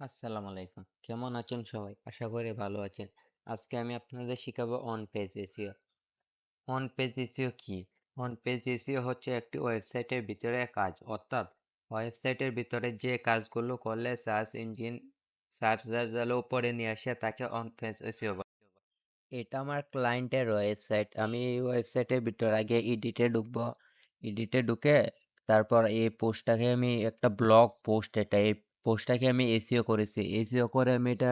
আসসালামু আলাইকুম। কেমন আছেন সবাই? আশা করি ভালো আছেন। আজকে আমি আপনাদের শিখাবো on page SEO on page SEO কি? অন পেজ এসিও হচ্ছে একটি ওয়েবসাইটের ভিতরে কাজ। অর্থাৎ ওয়েবসাইটের ভিতরে যে কাজগুলো করলে সার্চ ইঞ্জিন সার্চ রেজাল্ট উপরে নিয়ে আসে, তাকে অন পেজ এসিও বলে। এটা আমার ক্লায়েন্টের ওয়েবসাইট আমি এই ওয়েবসাইটের ভিতরে আগে এডিটে ঢুকবো। এডিটে ঢুকে তারপর এই পোস্টটাকে আমি একটা ব্লগ পোস্ট এটা এই পোস্টটাকে আমি এসিও করেছি। এসিও করে আমি এটা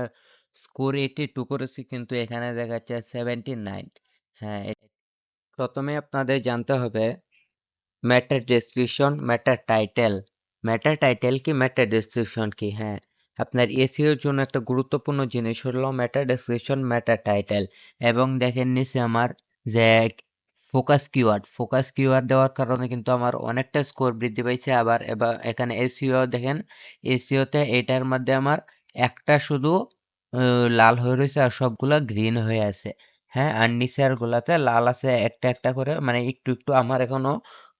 স্কোর এইটি টু করেছি কিন্তু এখানে দেখাচ্ছে সেভেন্টি নাইন হ্যাঁ প্রথমে আপনাদের জানতে হবে matter description, matter title. Matter title কি? ম্যাটার ডেসক্রিপশন কি? হ্যাঁ আপনার এসিওর জন্য একটা গুরুত্বপূর্ণ জিনিস হলো ম্যাটার ডেসক্রিপশন, ম্যাটার টাইটেল। এবং দেখেন নিচে আমার যে ফোকাস কিওয়ার্ড ফোকাস কিওয়ার্ড দেওয়ার কারণে কিন্তু আমার অনেকটা স্কোর বৃদ্ধি পাইছে। আবার এবার এখানে এসিও দেখেন এসিওতে এটার মধ্যে আমার একটা শুধু লাল হয়ে রয়েছে আর সবগুলো গ্রিন হয়ে আছে। হ্যাঁ আর নিচের গুলাতে লাল আছে একটা একটা করে মানে একটু একটু আমার এখনও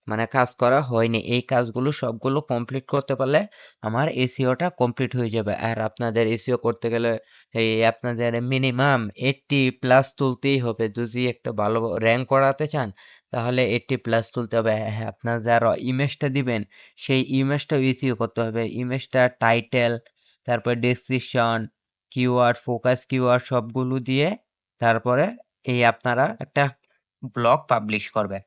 মানে কাজ করা হয়নি। এই কাজগুলো সবগুলো কমপ্লিট করতে পারলে আমার এসিওটা কমপ্লিট হয়ে যাবে। আর আপনাদের এসিও করতে গেলে এই আপনাদের মিনিমাম এইটটি প্লাস তুলতেই হবে। যদি একটা ভালো র্যাঙ্ক করাতে চান, তাহলে এইটটি প্লাস তুলতে হবে। হ্যাঁ আপনার যারা ইমেজটা দিবেন, সেই ইমেজটাও এসিও করতে হবে। ইমেজটা টাইটেল তারপর ডেসক্রিপশন কিওয়ার্ড ফোকাস কিওয়ার্ড সবগুলো দিয়ে তারপরে এই আপনারা একটা ব্লগ পাবলিশ করবেন।